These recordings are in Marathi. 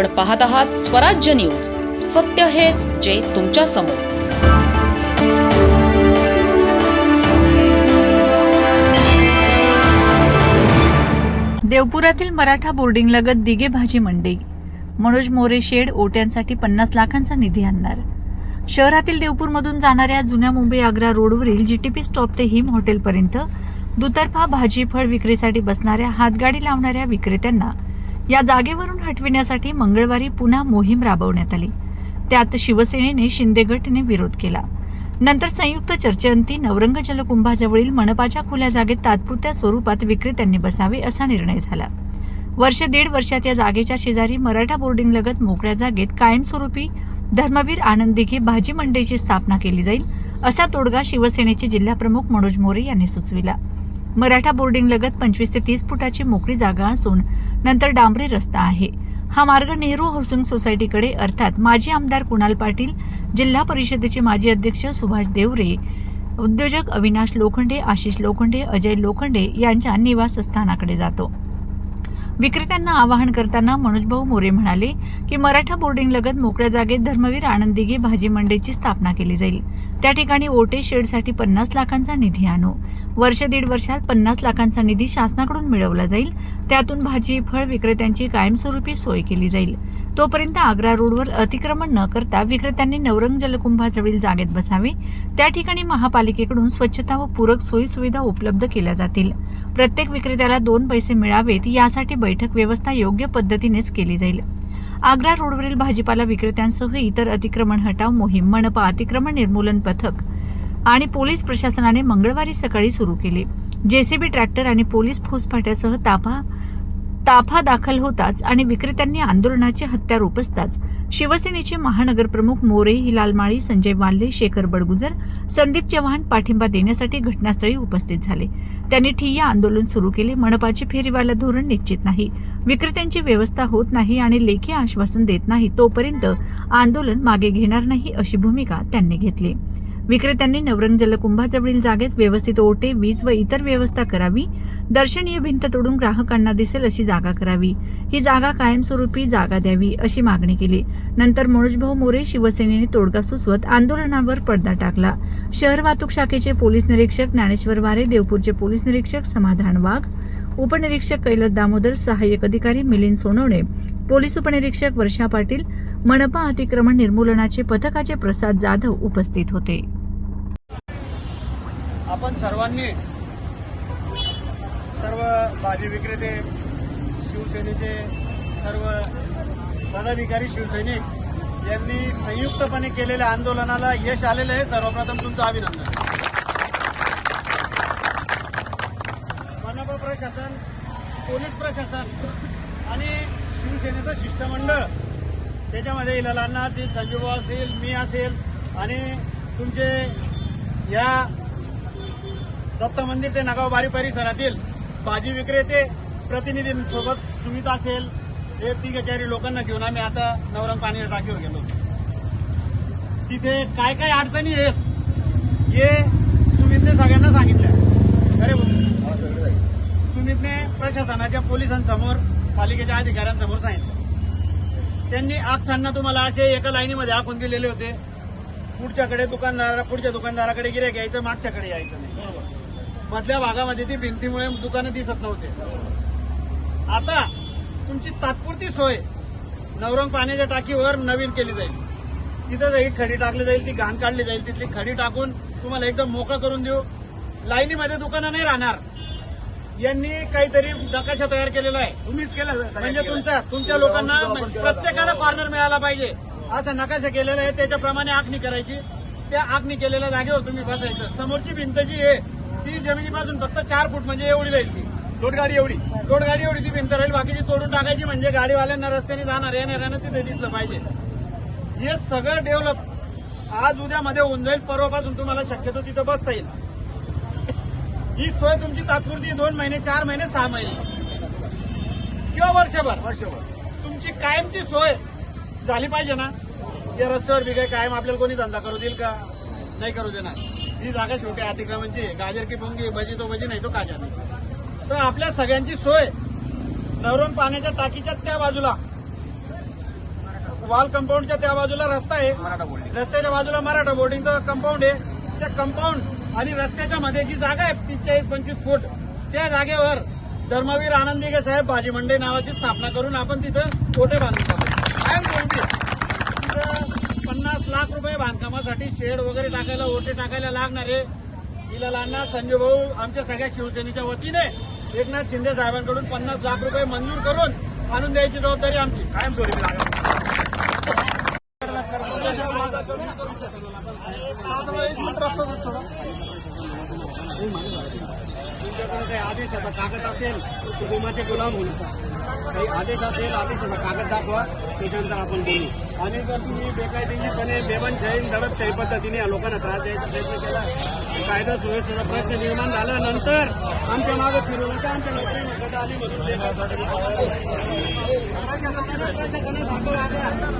आपण पाहत आहात स्वराज्य न्यूज. सत्य हेच जे तुमच्यासमोर. देवपुरातील मराठा बोर्डिंग लगत दिघे भाजी मंडई मनोज मोरे शेड ओट्यांसाठी पन्नास लाखांचा निधी आणणार. शहरातील देवपूरमधून जाणाऱ्या जुन्या मुंबई आग्रा रोडवरील जीटीपी स्टॉप ते हिम हॉटेलपर्यंत दुतर्फा भाजी फळ विक्रीसाठी बसणाऱ्या हातगाडी लावणाऱ्या विक्रेत्यांना या जागेवरून हटविण्यासाठी मंगळवारी पुन्हा मोहीम राबवण्यात आली. त्यात शिवसेनेने शिंदे गटने विरोध केला. नंतर संयुक्त चर्चेअंती नवरंग जलकुंभाजवळील मनपाच्या खुल्या जागेत तात्पुरत्या स्वरूपात विक्रेत्यांनी बसावे असा निर्णय झाला. वर्ष दीड वर्षात या जागेच्या शेजारी मराठा बोर्डिंग लगत मोकळ्या जागेत कायमस्वरूपी धर्मवीर आनंद दिघे भाजी मंडईची स्थापना केली जाईल असा तोडगा शिवसेनेचे जिल्हाप्रमुख मनोज मोरे यांनी सुचविला. मराठा बोर्डिंग लगत पंचवीस ते तीस फुटाची मोकळी जागा असून नंतर डांबरी रस्ता आहे. हा मार्ग नेहरू हाऊसिंग सोसायटीकडे अर्थात माजी आमदार कुणाल पाटील जिल्हा परिषदेचे माजी अध्यक्ष सुभाष देवरे उद्योजक अविनाश लोखंडे आशिष लोखंडे अजय लोखंडे यांच्या निवासस्थानाकडे जातो. विक्रेत्यांना आवाहन करताना मनोजभाऊ मोरे म्हणाले की मराठा बोर्डिंग लगत मोकळ्या जागेत धर्मवीर आनंदिगे भाजी मंडईची स्थापना केली जाईल. त्या ठिकाणी ओटे शेडसाठी पन्नास लाखांचा निधी आणू. वर्ष दीड वर्षात पन्नास लाखांचा निधी शासनाकडून मिळवला जाईल. त्यातून भाजी फळ विक्रेत्यांची कायमस्वरूपी सोय केली जाईल. तोपर्यंत आग्रा रोडवर अतिक्रमण न करता विक्रेत्यांनी नवरंग जलकुंभाजवळील जागेत बसावे. त्या ठिकाणी महापालिकेकडून स्वच्छता व पूरक सोयीसुविधा उपलब्ध केल्या जातील. प्रत्येक विक्रेत्याला दोन पैसे मिळावेत यासाठी बैठक व्यवस्था योग्य पद्धतीनेच केली जाईल. आग्रा रोडवरील भाजीपाला विक्रेत्यांसह इतर अतिक्रमण हटाव मोहीम मनपा अतिक्रमण निर्मूलन पथक आणि पोलीस प्रशासनाने मंगळवारी सकाळी सुरू केले. जेसीबी ट्रॅक्टर आणि पोलीस फुसफाट्यासह ताफा ताफा दाखल होताच आणि विक्रेत्यांनी आंदोलनाचे हत्यार उपसताच शिवसेनेचे महानगरप्रमुख मोरे हिलाल माळी संजय वाल्ले शेखर बडगुजर संदीप चव्हाण पाठिंबा देण्यासाठी घटनास्थळी उपस्थित झाले. त्यांनी ठिय्या आंदोलन सुरू केले. मनपाचे फेरीवाला धोरण निश्चित नाही. विक्रेत्यांची व्यवस्था होत नाही आणि लेखी आश्वासन देत नाही तोपर्यंत आंदोलन मागे घेणार नाही अशी भूमिका त्यांनी घेतली. विक्रेत्यांनी नवरंग जलकुंभाजवळील जागेत व्यवस्थित ओटे वीज व इतर व्यवस्था करावी. दर्शनीय भिंत तोडून ग्राहकांना दिसेल अशी जागा करावी. ही जागा कायमस्वरूपी जागा द्यावी अशी मागणी केली. नंतर मनोजभाऊ मोरे शिवसेनेने तोडगा सुचवत आंदोलनावर पडदा टाकला. शहर वाहतूक शाखेचे पोलीस निरीक्षक ज्ञानेश्वर वारे देवपूरचे पोलीस निरीक्षक समाधान वाघ उपनिरीक्षक कैलास दामोदर सहाय्यक अधिकारी मिलिंद सोनवणे पोलीस उपनिरीक्षक वर्षा पाटील मनपा अतिक्रमण निर्मूलनाचे पथकाचे प्रसाद जाधव उपस्थित होते. आपण सर्वांनी सर्व भाजी विक्रेते शिवसेनेचे सर्व पदाधिकारी शिवसैनिक यांनी संयुक्तपणे केलेल्या आंदोलनाला यश आलेलं आहे. सर्वप्रथम तुमचं अभिनंदन. मनपा प्रशासन पोलीस प्रशासन आणि शिवसेनेचं शिष्टमंडळ त्याच्यामध्ये इलाल अण्णा ते संजीव असेल मी असेल आणि तुमचे या दत्त मंदिर ते नगाव बारी परिसरातील भाजी विक्रेते प्रतिनिधींसोबत सुमिता असेल. हे तिघ चारी लोकांना घेऊन आम्ही आता नवरंग पाणी टाकीवर गेलो तिथे काय काय अडचणी आहेत हे सुमितने सगळ्यांना सांगितल्या. अरे सुमितने प्रशासनाच्या पोलिसांसमोर पालिकेच्या अधिकाऱ्यांसमोर सांगितलं. त्यांनी आखताना तुम्हाला असे एका लाईनीमध्ये आखून दिलेले होते. पुढच्याकडे दुकानदारा पुढच्या दुकानदाराकडे गिरे घ्यायचं मागच्याकडे यायचं नाही. बरोबर. मधल्या भागामध्ये ती भिंतीमुळे दुकानं दिसत नव्हते. आता तुमची तात्पुरती सोय नवरंग पाण्याच्या टाकीवर नवीन केली जाईल. तिथं जाईल खडी टाकली जाईल ती घाण काढली जाईल तिथली खडी टाकून तुम्हाला एकदम मोकळं करून देऊ. लाईनीमध्ये दुकानं नाही राहणार. यांनी काहीतरी नकाशा तयार केलेला आहे. तुम्हीच केला म्हणजे तुमच्या तुमच्या लोकांना प्रत्येकाला कॉर्नर मिळाला पाहिजे. असा नकाशा केलेला आहे. त्याच्याप्रमाणे आखणी करायची. त्या आखणी केलेल्या जागेवर तुम्ही बसायचं. समोरची भिंत जी आहे ती जमिनीपासून फक्त चार फूट म्हणजे एवढी राहील ती. गाडी एवढी. गाडी एवढी ती भिंत राहील. बाकीची तोडून टाकायची म्हणजे गाडीवाल्यांना रस्त्याने जाणार. येणाऱ्यांना तिथे दिसलं पाहिजे. हे सगळं डेव्हलप आज उद्यामध्ये होऊन जाईल. परवापासून तुम्हाला शक्यतो तिथं बसता येईल. ही सोय तुमची तात्पुरती दोन महिने चार महिने सहा महिने. किंवा वर्षभर. वर्षभर. तुमची कायमची सोय झाली पाहिजे ना? या रस्त्यावर बी कायम आपल्याला कोणी धंदा करू देईल का? नाही करू देणार. ही जागा शेवटी अतिक्रमणची. गाजर की पोंगी भजी तो भजी नाही तो काजा नाही. तर आपल्या सगळ्यांची सोय नवरून पाण्याच्या टाकीच्या त्या बाजूला. वॉल कंपाऊंडच्या त्या बाजूला रस्ता आहे. रस्त्याच्या बाजूला मराठा बोर्डिंगचं कंपाऊंड आहे. त्या कंपाऊंड आणि रस्त्याच्या मध्ये जी जागा आहे तीस चाळीस पंचवीस फूट त्या जागेवर धर्मवीर आनंदिगे साहेब भाजी मंडई नावाची स्थापना करून आपण तिथं कोठे बांधतो कायमस्वरूपी तिथं पन्नास लाख रुपये बांधकामासाठी शेड वगैरे टाकायला ओटे टाकायला लागणारे इलालांना संजय भाऊ आमच्या सगळ्या शिवसेनेच्या वतीने एकनाथ शिंदे साहेबांकडून पन्नास लाख रुपये मंजूर करून आणून द्यायची जबाबदारी आमची. कायमस्वरूपी लागेल तुमच्याकडे काही आदेश आता कागद असेल तर विमाचे गुलाम होईल काही आदेश असेल आदेशाचा कागद दाखवा त्याच्यानंतर आपण बोलू. आणि जर तुम्ही बेकायदेशीरपणे बेबनशाही दडपशाही पद्धतीने या लोकांना त्रास द्यायचा प्रयत्न केला कायदा सुव्यवस्थेचा प्रश्न निर्माण झाल्यानंतर आमच्या मागे फिरवलं तर आमच्या नोकरी मदत आली म्हणून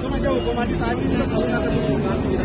तुमच्या हुकुमाची काळजी घेऊन